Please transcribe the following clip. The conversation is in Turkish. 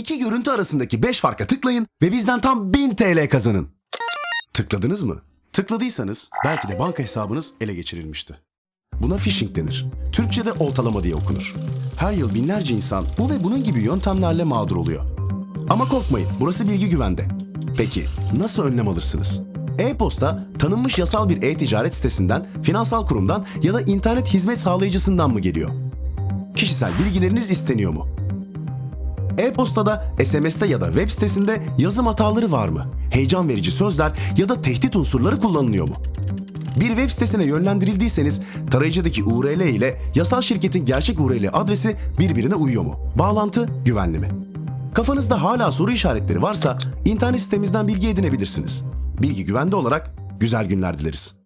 İki görüntü arasındaki 5 farka tıklayın ve bizden tam 1000 TL kazanın. Tıkladınız mı? Tıkladıysanız belki de banka hesabınız ele geçirilmişti. Buna phishing denir. Türkçe'de oltalama diye okunur. Her yıl binlerce insan bu ve bunun gibi yöntemlerle mağdur oluyor. Ama korkmayın, burası bilgi güvende. Peki nasıl önlem alırsınız? E-posta tanınmış yasal bir e-ticaret sitesinden, finansal kurumdan ya da internet hizmet sağlayıcısından mı geliyor? Kişisel bilgileriniz isteniyor mu? E-postada, SMS'te ya da web sitesinde yazım hataları var mı? Heyecan verici sözler ya da tehdit unsurları kullanılıyor mu? Bir web sitesine yönlendirildiyseniz tarayıcıdaki URL ile yasal şirketin gerçek URL adresi birbirine uyuyor mu? Bağlantı güvenli mi? Kafanızda hala soru işaretleri varsa internet sitemizden bilgi edinebilirsiniz. Bilgi güvende olarak güzel günler dileriz.